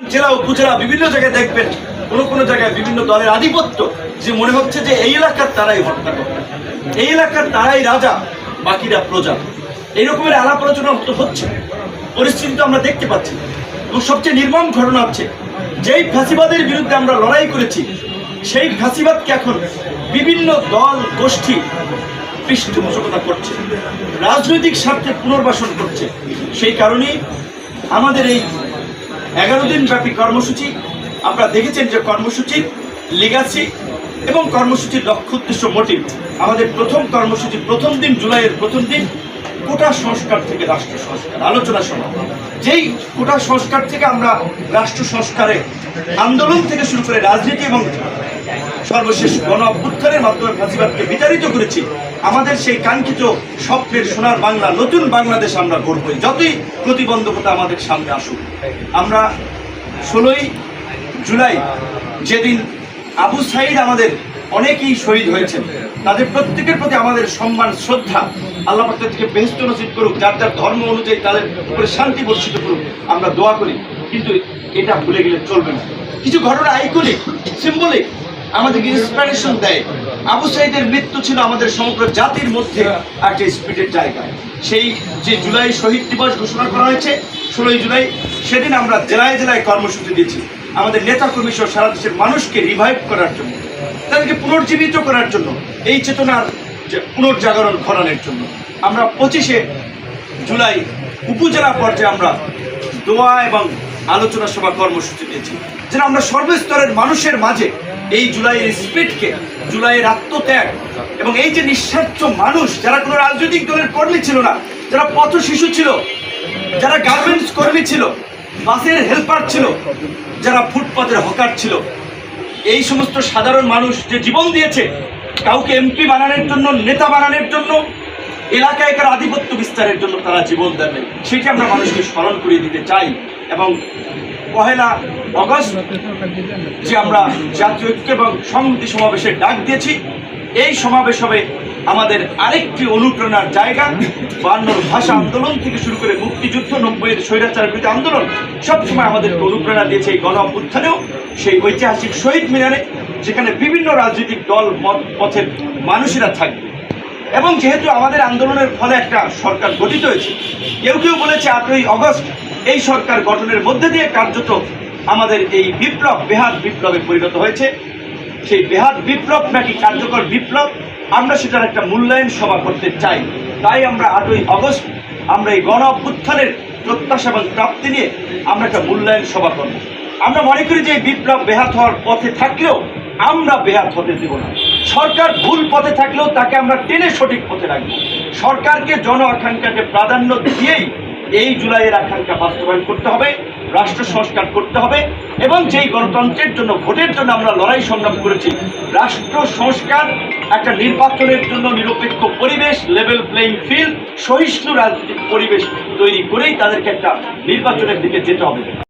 জেলা উপজেলা বিভিন্ন জায়গায় দেখবেন, কোনো কোনো জায়গায় বিভিন্ন দলের আধিপত্য যে মনে হচ্ছে যে এই এলাকার তারাই হত্যা এই এলাকার তারাই রাজা, বাকিরা প্রজা। এই রকমের আলাপ আলোচনা হচ্ছে। পরিস্থিতি তো আমরা দেখতে পাচ্ছি। এবং সবচেয়ে নির্মম ঘটনা হচ্ছে, যেই ফ্যাসিবাদের বিরুদ্ধে আমরা লড়াই করেছি, সেই ফ্যাসিবাদকে এখন বিভিন্ন দল, গোষ্ঠী পৃষ্ঠপোষকতা করছে। রাজনৈতিক স্বার্থে পুনর্বাসন করছে। সেই কারণেই আমাদের এই এগারো দিন ব্যাপী কর্মসূচি। আপনারা দেখেছেন যে কর্মসূচির লিগাসি এবং কর্মসূচির লক্ষ্য, উদ্দেশ্য মোটিভ আমাদের প্রথম কর্মসূচি প্রথম দিন, জুলাইয়ের প্রথম দিন, কোটা সংস্কার থেকে রাষ্ট্র সংস্কার। আলোচনা সভা যেই কোটা সংস্কার থেকে আমরা রাষ্ট্র সংস্কারে আন্দোলন থেকে শুরু করে রাজনীতি এবং সর্বশেষ গণ অভ্যুত্থানের মাধ্যমে ফাঁসিবাদকে বিতাড়িত করেছি। আমাদের সেই কাঙ্ক্ষিত স্বপ্নের সোনার বাংলা, নতুন বাংলাদেশ আমরা গড়বই। যতই প্রতিবন্ধকতা আমাদের সামনে আসুক, আমরা ষোলোই জুলাই যেদিন আবু সাইদ আমাদের অনেকেই শহীদ হয়েছেন, তাদের প্রত্যেকের প্রতি আমাদের সম্মান, শ্রদ্ধা, আল্লাহ থেকে বেহস্ত নসিব করুক, যার যার ধর্ম অনুযায়ী তাদের উপরে শান্তি বর্ষিত করুক, আমরা দোয়া করি। কিন্তু এটা ভুলে গেলে চলবে না। কিছু ঘটনা আইকনিক সিম্বলিক আমাদেরকে ইন্সপিরেশন দেয়। আবু সাইদের মৃত্যু ছিল আমাদের সমগ্র জাতির মধ্যে একটা স্পিডের জায়গা সেই যে জুলাই শহীদ দিবস ঘোষণা করা হয়েছে, ষোলোই জুলাই, সেদিন আমরা জেলায় জেলায় কর্মসূচি দিয়েছি। আমাদের নেতা কর্মী সহ সারা দেশের মানুষকে রিভাইভ করার জন্য, তাদেরকে পুনর্জীবিত করার জন্য, এই চেতনার পুনর্জাগরণ ঘটানোর জন্য। আমরা পঁচিশে জুলাই উপজেলা পর্যায়ে আমরা দোয়া এবং আলোচনা সভা কর্মসূচি দিয়েছি যেন আমরা সর্বস্তরের মানুষের মাঝে এই জুলাইয়ের স্পিডকে, জুলাইয়ের আত্মত্যাগ এবং এই যে নিঃস্বার্থ মানুষ, যারা কোনো রাজনৈতিক দলের কর্মী ছিল না, যারা পথ শিশু ছিল, যারা গার্মেন্টস কর্মী ছিল, বাসের হেল্পার ছিল, যারা ফুটপাতের হকার ছিল, এই সমস্ত সাধারণ মানুষ যে জীবন দিয়েছে, কাউকে এমপি বানানোর জন্য, নেতা বানানোর জন্য এলাকায় কার আধিপত্য বিস্তারের জন্য তারা জীবন দেবে সেটি আমরা মানুষকে স্মরণ করিয়ে দিতে চাই। এবং পহেলা অগস্ট যে আমরা জাতীয় ঐক্য এবং সংহতি সমাবেশের ডাক দিয়েছি, এই সমাবেশ হবে আমাদের আরেকটি অনুপ্রেরণার জায়গা। বান্নর ভাষা আন্দোলন থেকে শুরু করে মুক্তিযুদ্ধ, নব্বইয়ের স্বৈরাচার বিরোধী আন্দোলন, সবসময় আমাদেরকে অনুপ্রেরণা দিয়েছে এই গণ অভ্যুত্থানেও সেই ঐতিহাসিক শহীদ মিনারে, যেখানে বিভিন্ন রাজনৈতিক দল পথের মানুষেরা থাকবে। এবং যেহেতু আমাদের আন্দোলনের ফলে একটা সরকার গঠিত হয়েছে, কেউ কেউ বলেছে আটই অগস্ট এই সরকার গঠনের মধ্যে দিয়ে কার্যত আমাদের এই বিপ্লব, বেহাত বিপ্লবে পরিণত হয়েছে। সেই বেহাত বিপ্লব নাকি কার্যকর বিপ্লব, আমরা সেটার একটা মূল্যায়ন সভা করতে চাই। তাই আমরা আটই অগস্ট, আমরা এই গণ অভ্যুত্থানের প্রত্যাশা এবং প্রাপ্তি নিয়ে আমরা একটা মূল্যায়ন সভা করব। আমরা মনে করি যে এই বিপ্লব বেহাত হওয়ার পথে থাকলেও আমরা বেহাত হতে দেব না। সরকার ভুল পথে থাকলেও তাকে আমরা টেনে সঠিক পথে রাখব। সরকারকে জন আকাঙ্ক্ষাকে প্রাধান্য দিয়েই এই জুলাইয়ের আকাঙ্ক্ষা বাস্তবায়ন করতে হবে, রাষ্ট্র সংস্কার করতে হবে এবং যেই গণতন্ত্রের জন্য, ভোটের জন্য আমরা লড়াই সংগ্রাম করেছি, রাষ্ট্র সংস্কার একটা নির্বাচনের জন্য নিরপেক্ষ পরিবেশ লেভেল প্লেইং ফিল্ড সহিষ্ণু রাজনৈতিক পরিবেশ তৈরি করেই তাদেরকে একটা নির্বাচনের দিকে যেতে হবে।